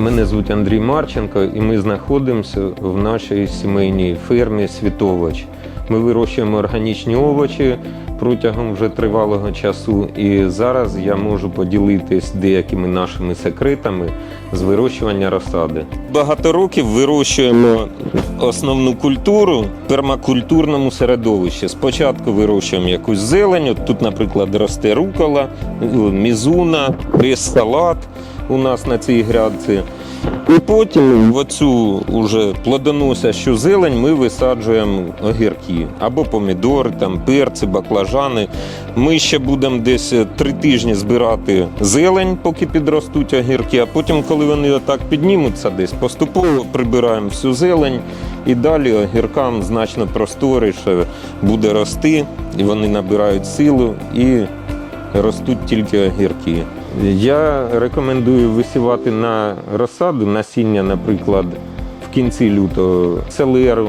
Мене звуть Андрій Марченко, і ми знаходимося в нашій сімейній фермі Світовоч. Ми вирощуємо органічні овочі протягом вже тривалого часу. І зараз я можу поділитись деякими нашими секретами з вирощування розсади. Багато років вирощуємо основну культуру в пермакультурному середовищі. Спочатку вирощуємо якусь зелень. От тут, наприклад, росте рукола, мізуна, рис-салат у нас на цій грядці. І потім в оцю уже плодоносящу зелень ми висаджуємо огірки або помідори, там, перці, баклажани. Ми ще будемо десь три тижні збирати зелень, поки підростуть огірки, а потім, коли вони отак піднімуться десь, поступово прибираємо всю зелень і далі огіркам значно просторіше буде рости, і вони набирають силу і ростуть тільки огірки. Я рекомендую висівати на розсаду насіння, наприклад, в кінці лютого селеру,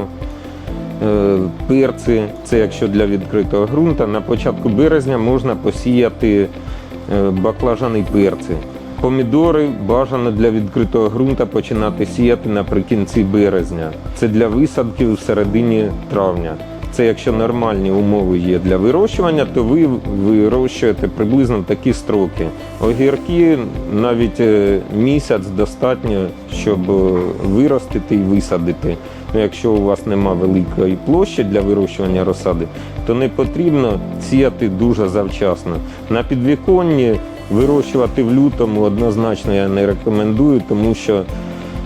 е, перці, це якщо для відкритого ґрунту. На початку березня можна посіяти е, баклажани й перці. Помідори бажано для відкритого ґрунту починати сіяти наприкінці березня. Це для висадки в середині травня. Це якщо нормальні умови є для вирощування, то ви вирощуєте приблизно в такі строки. Огірки навіть е, місяць достатньо, щоб е, виростити і висадити. Ну, якщо у вас нема великої площі для вирощування розсади, то не потрібно сіяти дуже завчасно. На підвіконні вирощувати в лютому однозначно я не рекомендую, тому що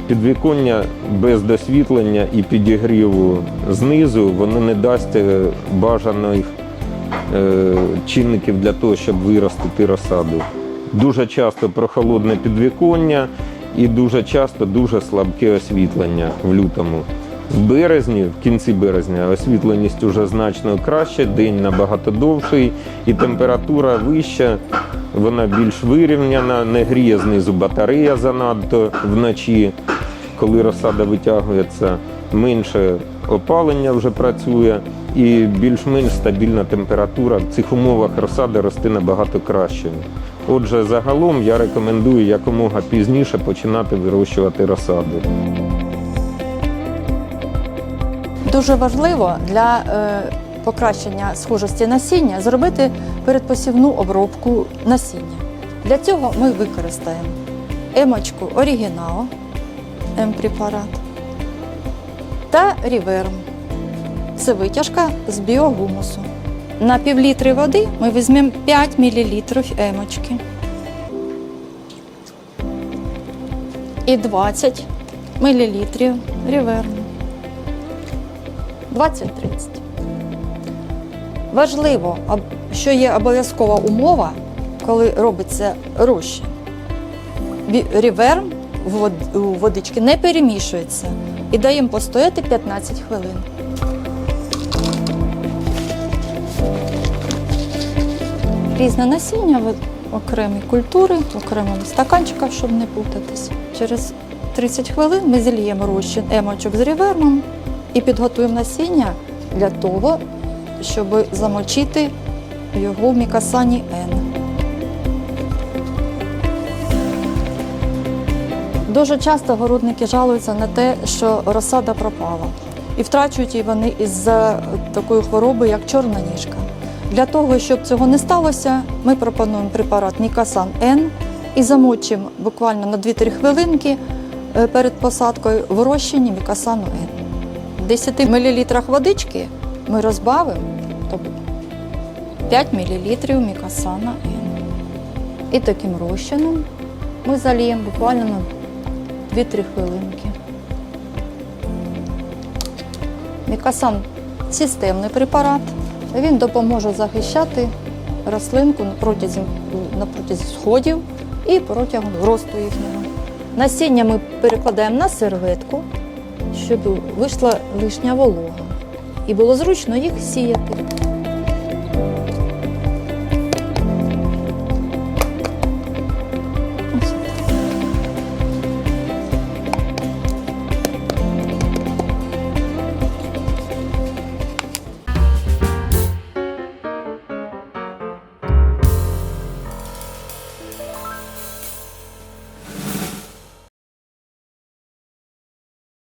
підвіконня без досвітлення і підігріву знизу воно не дасть е, бажаних е, чинників для того, щоб виростити розсаду. Дуже часто прохолодне підвіконня і дуже часто дуже слабке освітлення в лютому. В березні, в кінці березня, освітленість уже значно краще, день набагато довший і температура вища, вона більш вирівняна, не гріє знизу батарея занадто вночі, коли розсада витягується, менше опалення вже працює і більш-менш стабільна температура. В цих умовах розсада росте набагато краще. Отже, загалом я рекомендую якомога пізніше починати вирощувати розсаду. Дуже важливо для е, покращення схожості насіння зробити передпосівну обробку насіння. Для цього ми використаємо емочку оригінал, М-препарат та ріверм. Це витяжка з біогумусу. На півлітри води ми візьмемо 5 мл емочки і 20 мл ріверму. 20-30. Важливо, що є обов'язкова умова, коли робиться. Ві- Ріверм водички не перемішується і даємо постояти 15 хвилин. Різне насіння в окремі культури, в окремому стаканчиках, щоб не путатись. Через 30 хвилин ми зільємо розчин емочок з рівермом і підготуємо насіння для того, щоб замочити його в мікасані Н. Дуже часто городники жалуються на те, що розсада пропала. І втрачують її вони із-за такої хвороби, як чорна ніжка. Для того, щоб цього не сталося, ми пропонуємо препарат Мікасан Н і замочимо буквально на 2-3 хвилинки е, перед посадкою в розчині Мікасану Н. В 10 мл водички ми розбавимо тобто 5 мл мікасана Н. І таким розчином ми заліємо буквально на 2-3 хвилинки. Мікасан системний препарат. Він допоможе захищати рослинку протязі, на протязі сходів і протягом росту їхнього. Насіння ми перекладаємо на серветку, щоб вийшла лишня волога і було зручно їх сіяти.